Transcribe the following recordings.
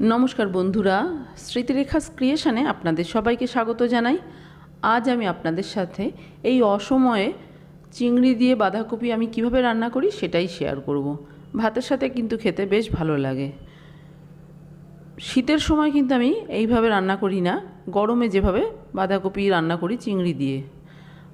নমস্কার বন্ধুরা স্মৃতিরেখা ক্রিয়েশনে আপনাদের সবাইকে স্বাগত জানাই। আজ আমি আপনাদের সাথে এই অসময়ে চিংড়ি দিয়ে বাঁধাকপি আমি কীভাবে রান্না করি সেটাই শেয়ার করব। ভাতের সাথে কিন্তু খেতে বেশ ভালো লাগে। শীতের সময় কিন্তু আমি এইভাবে রান্না করি না, গরমে যেভাবে বাঁধাকপি রান্না করি চিংড়ি দিয়ে।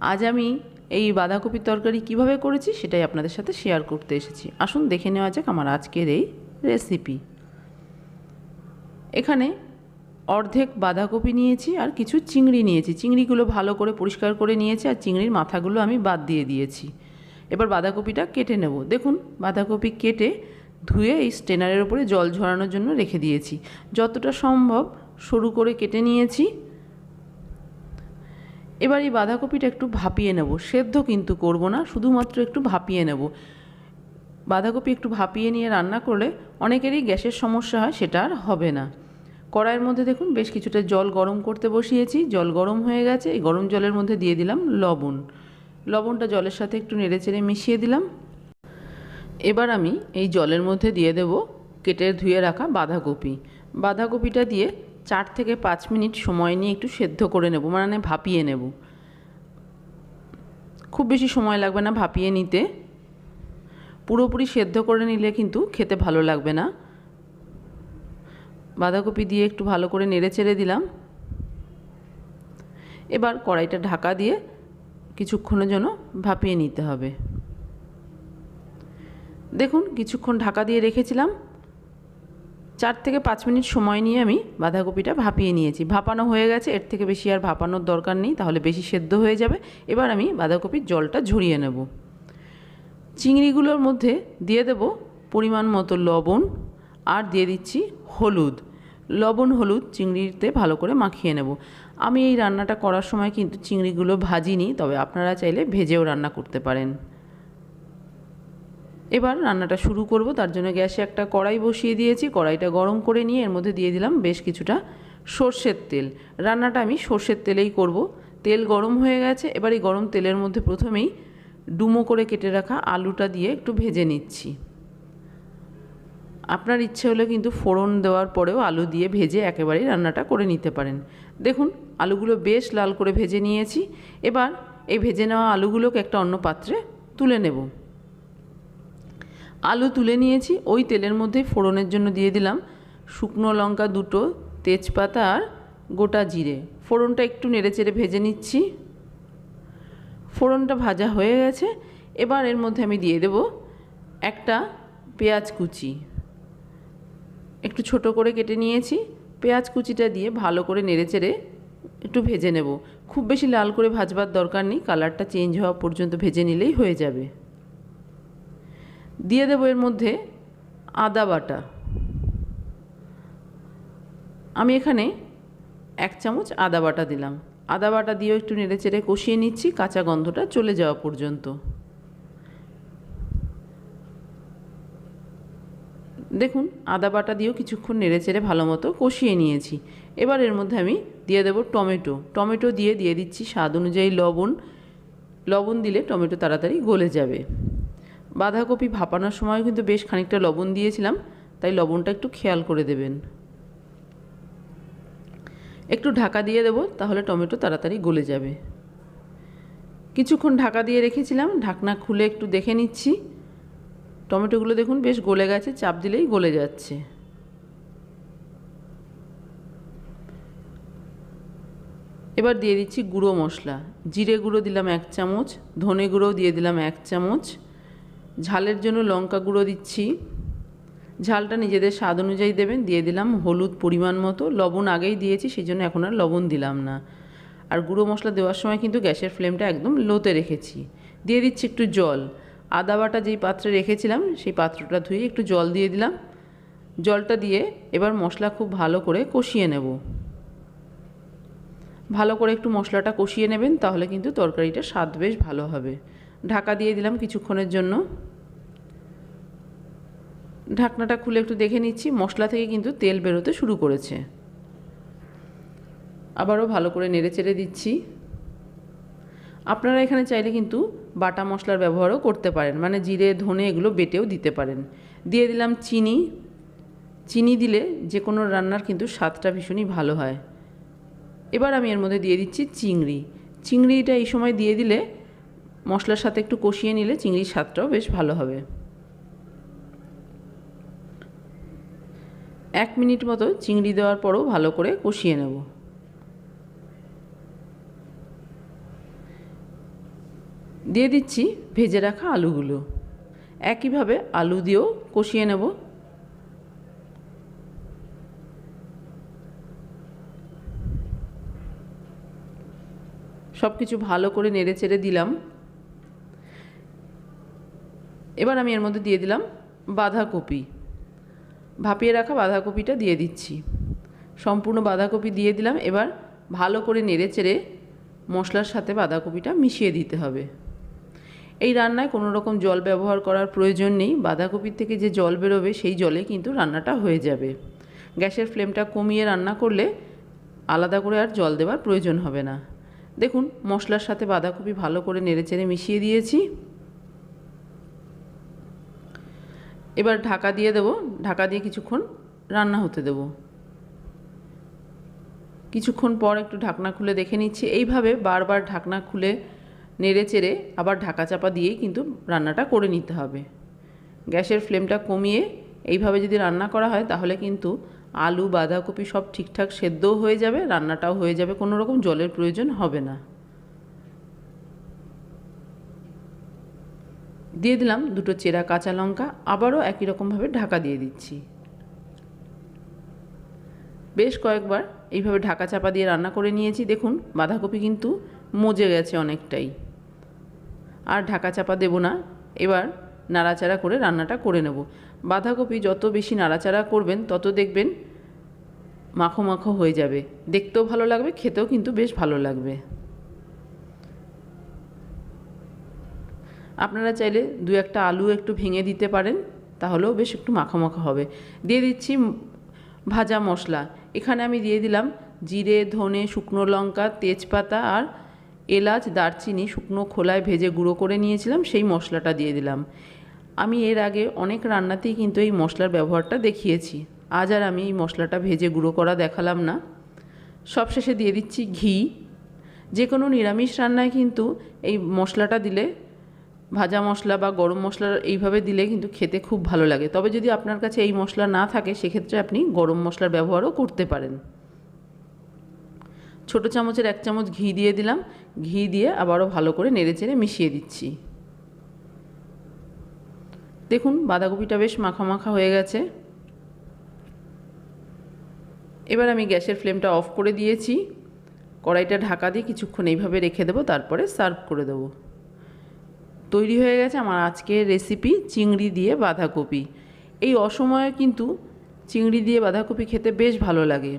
আজ আমি এই বাঁধাকপির তরকারি কীভাবে করেছি সেটাই আপনাদের সাথে শেয়ার করতে এসেছি। আসুন দেখে নেওয়া যাক আমার আজকের এই রেসিপি। এখানে অর্ধেক বাঁধাকপি নিয়েছি আর কিছু চিংড়ি নিয়েছি। চিংড়িগুলো ভালো করে পরিষ্কার করে নিয়েছি আর চিংড়ির মাথাগুলো আমি বাদ দিয়ে দিয়েছি। এবার বাঁধাকপিটা কেটে নেব। দেখুন, বাঁধাকপি কেটে ধুয়ে এই স্টেনারের উপরে জল ঝরানোর জন্য রেখে দিয়েছি। যতটা সম্ভব সরু করে কেটে নিয়েছি। এবার এই বাঁধাকপিটা একটু ভাপিয়ে নেব। সেদ্ধ কিন্তু করব না, শুধুমাত্র একটু ভাপিয়ে নেব। বাঁধাকপি একটু ভাপিয়ে নিয়ে রান্না করলে অনেকেরই গ্যাসের সমস্যা হয়, সেটা আর হবে না। কড়াইয়ের মধ্যে দেখুন বেশ কিছুটা জল গরম করতে বসিয়েছি। জল গরম হয়ে গেছে। এই গরম জলের মধ্যে দিয়ে দিলাম লবণ। লবণটা জলের সাথে একটু নেড়েচেড়ে মিশিয়ে দিলাম। এবার আমি এই জলের মধ্যে দিয়ে দেব কেটে ধুয়ে রাখা বাঁধাকপি। বাঁধাকপিটা দিয়ে চার থেকে পাঁচ মিনিট সময় নিয়ে একটু সেদ্ধ করে নেব মানে ভাপিয়ে নেব। খুব বেশি সময় লাগবে না ভাপিয়ে নিতে। পুরোপুরি সেদ্ধ করে নিলে কিন্তু খেতে ভালো লাগবে না। বাঁধাকপি দিয়ে একটু ভালো করে নেড়ে চেড়ে দিলাম। এবার কড়াইটা ঢাকা দিয়ে কিছুক্ষণের জন্য ভাপিয়ে নিতে হবে। দেখুন, কিছুক্ষণ ঢাকা দিয়ে রেখেছিলাম। চার থেকে পাঁচ মিনিট সময় নিয়ে আমি বাঁধাকপিটা ভাপিয়ে নিয়েছি। ভাপানো হয়ে গেছে, এর থেকে বেশি আর ভাপানোর দরকার নেই, তাহলে বেশি সেদ্ধ হয়ে যাবে। এবার আমি বাঁধাকপির জলটা ঝরিয়ে নেব। চিংড়িগুলোর মধ্যে দিয়ে দেব পরিমাণ মতো লবণ আর দিয়ে দিচ্ছি হলুদ। লবণ, হলুদ, চিংড়িতে ভালো করে মাখিয়ে নেব। আমি এই রান্নাটা করার সময় কিন্তু চিংড়িগুলো ভাজিনি, তবে আপনারা চাইলে ভেজেও রান্না করতে পারেন। এবার রান্নাটা শুরু করব। তার জন্য গ্যাসে একটা কড়াই বসিয়ে দিয়েছি। কড়াইটা গরম করে নিয়ে এর মধ্যে দিয়ে দিলাম বেশ কিছুটা সর্ষের তেল। রান্নাটা আমি সর্ষের তেলেই করব। তেল গরম হয়ে গেছে। এবার এই গরম তেলের মধ্যে প্রথমেই ডুমো করে কেটে রাখা আলুটা দিয়ে একটু ভেজে নিচ্ছি। আপনার ইচ্ছে হলে কিন্তু ফোড়ন দেওয়ার পরেও আলু দিয়ে ভেজে একেবারেই রান্নাটা করে নিতে পারেন। দেখুন, আলুগুলো বেশ লাল করে ভেজে নিয়েছি। এবার এই ভেজে নেওয়া আলুগুলোকে একটা অন্য পাত্রে তুলে নেব। আলু তুলে নিয়েছি, ওই তেলের মধ্যে ফোড়নের জন্য দিয়ে দিলাম শুকনো লঙ্কা দুটো, তেজপাতা আর গোটা জিরে। ফোড়নটা একটু নেড়েচেড়ে ভেজে নিচ্ছি। ফোড়নটা ভাজা হয়ে গেছে। এবার এর মধ্যে আমি দিয়ে দেব একটা পেঁয়াজ কুচি। একটু ছোট করে কেটে নিয়েছি। পেঁয়াজ কুচিটা দিয়ে ভালো করে নেড়েচেড়ে একটু ভেজে নেব। খুব বেশি লাল করে ভাজবার দরকার নেই, কালারটা চেঞ্জ হওয়া পর্যন্ত ভেজে নিলেই হয়ে যাবে। দিয়ে দেবো এর মধ্যে আদা বাটা। আমি এখানে এক চামচ আদা বাটা দিলাম। আদা বাটা দিয়েও একটু নেড়েচেড়ে কষিয়ে নিচ্ছি, কাঁচা গন্ধটা চলে যাওয়া পর্যন্ত। দেখুন আদা বাটা দিয়েও কিছুক্ষণ নেড়ে চেড়ে ভালো মতো কষিয়ে নিয়েছি। এবার এর মধ্যে আমি দিয়ে দেবো টমেটো। টমেটো দিয়ে দিয়ে দিচ্ছি স্বাদ অনুযায়ী লবণ। লবণ দিলে টমেটো তাড়াতাড়ি গলে যাবে। বাঁধাকপি ভাপানোর সময় কিন্তু বেশ খানিকটা লবণ দিয়েছিলাম, তাই লবণটা একটু খেয়াল করে দেবেন। একটু ঢাকা দিয়ে দেবো, তাহলে টমেটো তাড়াতাড়ি গলে যাবে। কিছুক্ষণ ঢাকা দিয়ে রেখেছিলাম, ঢাকনা খুলে একটু দেখে নিচ্ছি। টমেটোগুলো দেখুন, বেশ গলে গেছে, চাপ দিলেই গলে যাচ্ছে। এবার দিয়ে দিচ্ছি গুঁড়ো মশলা। জিরে গুঁড়ো দিলাম এক চামচ, ধনে গুঁড়ো দিয়ে দিলাম এক চামচ। ঝালের জন্য লঙ্কা গুঁড়ো দিচ্ছি। ঝালটা নিজেদের স্বাদ অনুযায়ী দেবেন, দিয়ে দিলাম হলুদ পরিমাণ মতো। লবণ আগেই দিয়েছি সেই জন্য এখন আর লবণ দিলাম না। আর গুঁড়ো মশলা দেওয়ার সময় কিন্তু গ্যাসের ফ্লেমটা একদম লোতে রেখেছি। দিয়ে দিচ্ছি একটু জল। আদা বাটা যেই পাত্রে রেখেছিলাম, সেই পাত্রটা ধুয়ে একটু জল দিয়ে দিলাম। জলটা দিয়ে এবার মশলা খুব ভালো করে কষিয়ে নেব। ভালো করে একটু মশলাটা কষিয়ে নেবেন, তাহলে কিন্তু তরকারিটা স্বাদ বেশ ভালো হবে। ঢাকা দিয়ে দিলাম কিছুক্ষণের জন্য। ঢাকনাটা খুলে একটু দেখে নিচ্ছি, মশলা থেকে কিন্তু তেল বেরোতে শুরু করেছে। আবারও ভালো করে নেড়ে চেড়ে দিচ্ছি। আপনারা এখানে চাইলে কিন্তু বাটা মশলার ব্যবহারও করতে পারেন। মানে জিরে, ধনে এগুলো বেটেও দিতে পারেন। দিয়ে দিলাম চিনি। চিনি দিলে যে কোনো রান্নার কিন্তু স্বাদটা ভীষণই ভালো হয়। এবার আমি এর মধ্যে দিয়ে দিচ্ছি চিংড়ি। চিংড়িটা এই সময় দিয়ে দিলে মশলার সাথে একটু কষিয়ে নিলে চিংড়ির স্বাদটাও বেশ ভালো হবে। এক মিনিট মতো চিংড়ি দেওয়ার পরও ভালো করে কষিয়ে নেব। দিয়ে দিচ্ছি ভেজে রাখা আলুগুলো। একইভাবে আলু দিয়েও কষিয়ে নেব। সব কিছু ভালো করে নেড়ে চেড়ে দিলাম। এবার আমি এর মধ্যে দিয়ে দিলাম বাঁধাকপি। ভাপিয়ে রাখা বাঁধাকপিটা দিয়ে দিচ্ছি। সম্পূর্ণ বাঁধাকপি দিয়ে দিলাম। এবার ভালো করে নেড়ে চেড়ে মশলার সাথে বাঁধাকপিটা মিশিয়ে দিতে হবে। এই রান্নায় কোনো রকম জল ব্যবহার করার প্রয়োজন নেই। বাঁধাকপির থেকে যে জল বেরোবে, সেই জলে কিন্তু রান্নাটা হয়ে যাবে। গ্যাসের ফ্লেমটা কমিয়ে রান্না করলে আলাদা করে আর জল দেওয়ার প্রয়োজন হবে না। দেখুন, মশলার সাথে বাঁধাকপি ভালো করে নেড়েচেড়ে মিশিয়ে দিয়েছি। এবার ঢাকা দিয়ে দেব। ঢাকা দিয়ে কিছুক্ষণ রান্না হতে দেব। কিছুক্ষণ পর একটু ঢাকনা খুলে দেখে নিচ্ছি। এইভাবে বারবার ঢাকনা খুলে নেড়ে চেড়ে আবার ঢাকা চাপা দিয়েই কিন্তু রান্নাটা করে নিতে হবে। গ্যাসের ফ্লেমটা কমিয়ে এইভাবে যদি রান্না করা হয় তাহলে কিন্তু আলু, বাঁধাকপি সব ঠিকঠাক সেদ্ধও হয়ে যাবে, রান্নাটাও হয়ে যাবে কোনো রকম জলের প্রয়োজন হবে না। দিয়ে দিলাম দুটো চেরা কাঁচা লঙ্কা, আবারও একই রকমভাবে ঢাকা দিয়ে দিচ্ছি। বেশ কয়েকবার এইভাবে ঢাকা চাপা দিয়ে রান্না করে নিয়েছি, দেখুন বাঁধাকপি কিন্তু মজে গেছে অনেকটাই। আর ঢাকা চাপা দেব না। এবার নাড়াচাড়া করে রান্নাটা করে নেব। বাঁধাকপি যত বেশি নাড়াচাড়া করবেন, তত দেখবেন মাখো মাখো হয়ে যাবে। দেখতেও ভালো লাগবে, খেতেও কিন্তু বেশ ভালো লাগবে। আপনারা চাইলে দু একটা আলু একটু ভেঙে দিতে পারেন, তাহলেও বেশ একটু মাখা মাখা হবে। দিয়ে দিচ্ছি ভাজা মশলা। এখানে আমি দিয়ে দিলাম জিরে, ধনে, শুকনো লঙ্কা, তেজপাতা আর এলাচ, দারচিনি, শুকনো খোলায় ভেজে গুঁড়ো করে নিয়েছিলাম, সেই মশলাটা দিয়ে দিলাম। আমি এর আগে অনেক রান্নাতেই কিন্তু এই মশলার ব্যবহারটা দেখিয়েছি। আজ আর আমি এই মশলাটা ভেজে গুঁড়ো করা দেখালাম না। সবশেষে দিয়ে দিচ্ছি ঘি। যে কোনো নিরামিষ রান্নায় কিন্তু এই মশলাটা দিলে, ভাজা মশলা বা গরম মশলা এইভাবে দিলে কিন্তু খেতে খুব ভালো লাগে। তবে যদি আপনার কাছে এই মশলা না থাকে, সেক্ষেত্রে আপনি গরম মশলার ব্যবহারও করতে পারেন। ছোটো চামচের এক চামচ ঘি দিয়ে দিলাম। ঘি দিয়ে আবারও ভালো করে নেড়ে চেড়ে মিশিয়ে দিচ্ছি। দেখুন, বাঁধাকপিটা বেশ মাখা মাখা হয়ে গেছে। এবার আমি গ্যাসের ফ্লেমটা অফ করে দিয়েছি। কড়াইটা ঢাকা দিয়ে কিছুক্ষণ এইভাবে রেখে দেবো, তারপরে সার্ভ করে দেবো। তৈরি হয়ে গেছে আমার আজকের রেসিপি চিংড়ি দিয়ে বাঁধাকপি। এই অসময়ে কিন্তু চিংড়ি দিয়ে বাঁধাকপি খেতে বেশ ভালো লাগে।